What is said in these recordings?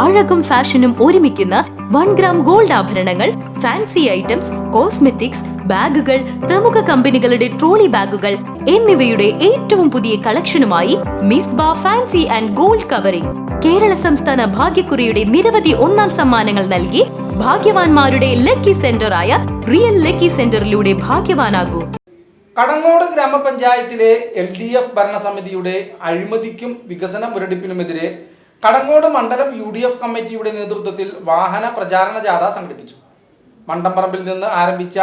അഴകും ഫാഷനും ഒരുമിക്കുന്ന one gram gold ആഭരണങ്ങൾ ഫാൻസി ഐറ്റംസ് കോസ്മെറ്റിക്സ് ബാഗുകൾ പ്രമുഖ കമ്പനികളുടെ ട്രോളി ബാഗുകൾ എന്നിവയുടെ ഏറ്റവും പുതിയ കളക്ഷനുമായി മിസ് ബാ fancy and gold covering. Kerala സംസ്ഥാന ഭാഗ്യക്കുറിയുടെ നിരവധി ഒന്നാം സമ്മാനങ്ങൾ നൽകി ഭാഗ്യവാന്മാരുടെ ലക്കി സെന്ററായ റിയൽ ലക്കി സെന്ററിലൂടെ ഭാഗ്യവാനാകൂ. കടങ്ങോട് ഗ്രാമപഞ്ചായത്തിലെ എൽ ഡി എഫ് ഭരണസമിതിയുടെ അഴിമതിക്കും വികസന മുരടിപ്പിനുമെതിരെ കടങ്ങോട് മണ്ഡലം യു ഡി എഫ് കമ്മിറ്റിയുടെ നേതൃത്വത്തിൽ വാഹന പ്രചാരണ ജാഥ സംഘടിപ്പിച്ചു. മണ്ടമ്പറമ്പിൽ നിന്ന് ആരംഭിച്ച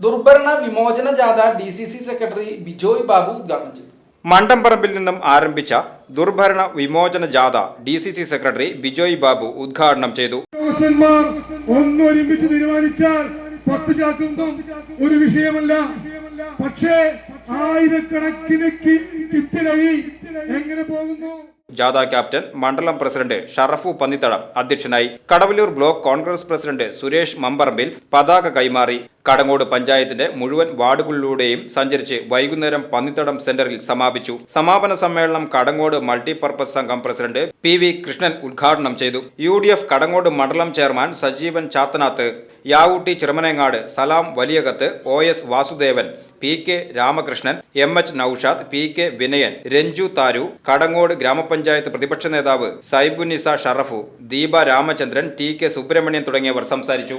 ദുർഭരണ വിമോചന ജാഥ D C C secretary Bijoy Babu ഉദ്ഘാടനം ചെയ്തു. മണ്ടമ്പറമ്പിൽ നിന്നും ആരംഭിച്ച ദുർഭരണ വിമോചന ജാഥ D C C secretary Bijoy Babu ഉദ്ഘാടനം ചെയ്തു. ഉദ്യോഗസ്ഥന്മാർ ഒന്നൊരുമിച്ച് തീരുമാനിച്ചാൽ പത്ത് ചാക്കൊന്നും ഒരു വിഷയമല്ല. പക്ഷേ ആയിരക്കണക്കിന് കി- കിറ്റിലരി എങ്ങനെ പോകുന്നു? ജാഥ ക്യാപ്റ്റൻ മണ്ഡലം പ്രസിഡന്റ് ഷറഫു പന്നിത്തടം അധ്യക്ഷനായി Kadavallur block Congress president Suresh Mamparambil പതാക കൈമാറി കടങ്ങോട് പഞ്ചായത്തിന്റെ മുഴുവൻ വാർഡുകളിലൂടെയും സഞ്ചരിച്ച് വൈകുന്നേരം പന്നിത്തടം സെന്ററിൽ സമാപിച്ചു. സമാപന സമ്മേളനം കടങ്ങോട് മൾട്ടിപർപ്പസ് സംഘം പ്രസിഡന്റ് പി വി കൃഷ്ണൻ ഉദ്ഘാടനം ചെയ്തു. യു ഡി എഫ് കടങ്ങോട് മണ്ഡലം chairman Sajeevan Chathanath Yavutty Chiramanangad Salam Valiyakath O S Vasudevan P K Ramakrishnan M H Noushad P K Vinayan Ranju Tharu Kadangode ഗ്രാമപഞ്ചായത്ത് പ്രതിപക്ഷ നേതാവ് സൈബുനിസ ഷറഫു ദീപ രാമചന്ദ്രൻ ടി കെ സുബ്രഹ്മണ്യൻ തുടങ്ങിയവർ സംസാരിച്ചു.